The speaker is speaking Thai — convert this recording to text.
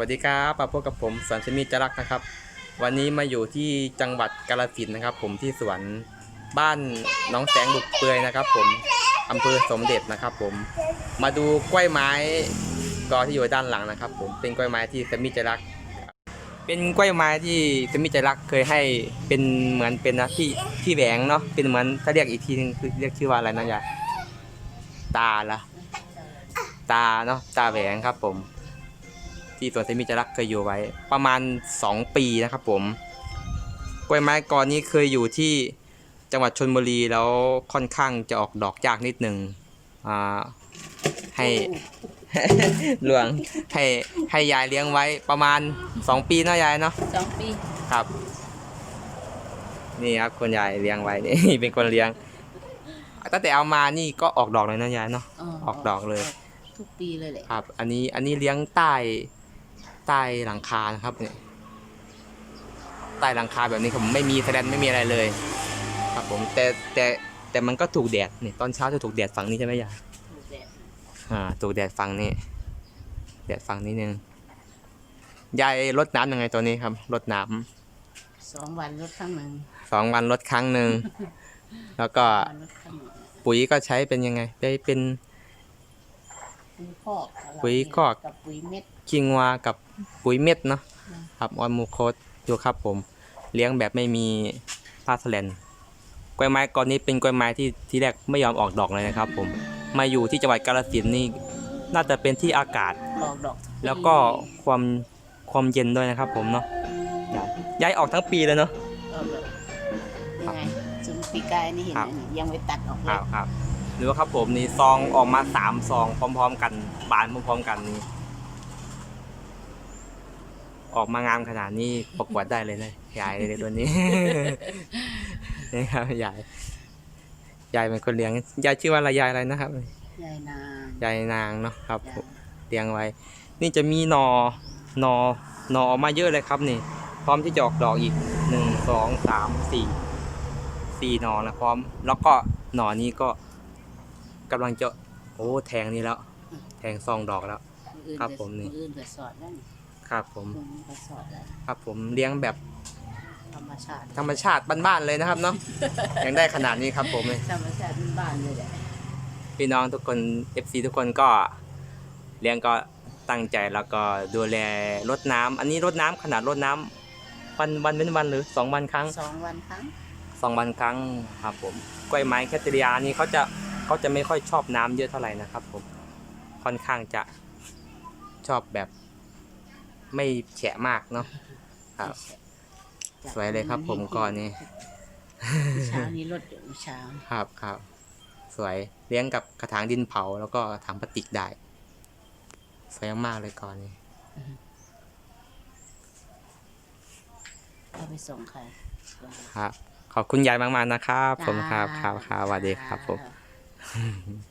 วัสดีครับมาพบกับผมสวนชมิจรักนะครับ วันนี้มาอยู่ที่จังหวัดกาฬสินธุ์นะครับ ผมที่สวนบ้านน้องแสงดุกเปือยนะครับ ผมอำเภอสมเด็จนะครับ ผมมาดูกล้วยไม้กอที่อยู่ด้านหลังนะครับ ผมเป็นกล้วยไม้ที่สมิจรัก เป็นกล้วยไม้ที่สมิจรักเคยให้เป็นเหมือนเป็นนะที่ที่แหวงเนาะเป็นเหมือนถ้าเรียกอีกทีนึงคือเรียกชื่อว่าอะไรนะยายตาละตาเนาะตาแหวงครับผม ที่สวนเซมิจรักษ์เคยอยู่ไว้ ประมาณ 2 ปีนะครับผมกล้วยไม้กอนี้เคยอยู่ที่จังหวัดชนบุรีแล้วค่อนข้างจะออกดอกยากนิดหนึ่งอ่าให้ หลวงให้ให้ยายเลี้ยงไว้ประมาณ 2 ปีเนาะยายเนาะสองปีครับ นี่ครับคุณยายเลี้ยงไว้นี่ เป็นคนเลี้ยงตั้งแต่เอามานี่ก็ออกดอกเลยนะยายเนาะออกดอกเลย ทุกปีเลยแหละครับ อันนี้อันนี้เลี้ยงใต้ ใต้หลังคานะครับเนี่ยใต้หลังคาแบบนี้ผมไม่มีแสดงไม่มีอะไรเลย ครับผมแต่แต่แต่มันก็ถูกแดดนี่ตอนเช้าจะถูกแดดฝั่งนี้ใช่ไหมยายถูกแดดอ่าถูกแดดฝั่งนี้ แดดฝั่งนี้นึงยายรดน้ำยังไงตัวนี้ครับรดน้ำสองวันลดครั้งหนึ่งสองวันรดครั้งหนึ่งแล้วก็วันลดครั้งหนึ่งปุ๋ยก็ใช้เป็นยังไงได้เป็น ปุ๋ยคอกะไรปุ๋ยคอกกับ ปุ๋ยเม็ดคิงวากับปุ๋ยเม็ดเนาะอืมครับออนมูโคสอยู่ครับผม เลี้ยงแบบไม่มีพาสแลนกล้วยไม้กอนนี้เป็นกล้วยไม้ที่ที่แรกไม่ยอมออกดอกเลยนะครับผมมาอยู่ที่จังหวัดกาฬสินธุ์นี่น่าจะเป็นที่อากาศ ออกดอกทุปีแล้วก็ความความเย็นด้วยนะครับผมเนาะย้ายย้ายออกทั้งปีเลยเนาะออกดอกยังไงซุ้มปีกายนี่เห็นครัไหบมนี่ยังไม่ตัดออกเลครัยบครับหรือว่าครับผมนี่ซองออกมาสามซองพร้อม ๆ กันบานพร้อมๆกันนี่ ออกมางามขนาดนี้ประกวดได้เลยนะยายเลยตัวนี้นี่ครับยายยายเป็นคนเลี้ยงยายชื่อว่าอะไรยายอะไรนะครับยายนางยายนางเนาะครับจ้ะผมเลี้ยงไว้ นี่จะมีหนอหนอหนอออกมาเยอะเลยครับนี่ พร้อมที่จะออกดอกอีกหนึ่งสองสามสี่สี่หนอนะพร้อม แล้วก็หนอนี้ก็กำลังจะโอ้แทงนี่แล้ว แทงซองดอกแล้วมืออื่นครับก็ผมนี่มืออื่นก็สอดแล้วนี่ ครับผมมือนี้ก็สอดแล้วครับผมเลี้ยงแบบธรรมชาติ ธรรมชาติบ้านๆเลยนะครับเนาะ ยังได้ขนาดนี้ครับผมเลยธรรมชาติบ้านๆเลยแหละพี่น้องทุกคน FC ทุกคนก็เลี้ยงก็ตั้งใจแล้วก็ดูแลรดน้ำอันนี้รดน้ำขนาดรดน้ำวันวันเป็นวันหรือสองวันครั้ง สองวันครั้งสองวันครั้งครับผมกล้วยไม้แคทเทอรียนี่เขาจะเขาจะไม่ค่อยชอบน้ำเยอะเท่าไหร่นะครับผมค่อนข้างจะชอบแบบ ไม่แฉะมากเนาะครับ สวยเลยครับผมก่อนนี่เช้านี้รถเดี๋ยวเช้าครับครับ สวยเลี้ยงกับกระถางดินเผาแล้วก็ถังพลาสติกได้ สวยมากเลยก่อนนี้เอาไปส่งใครครับขอบคุณยายมากๆนะครับ ผมครับจ้าครับครับสวัสดีครับผมจ้า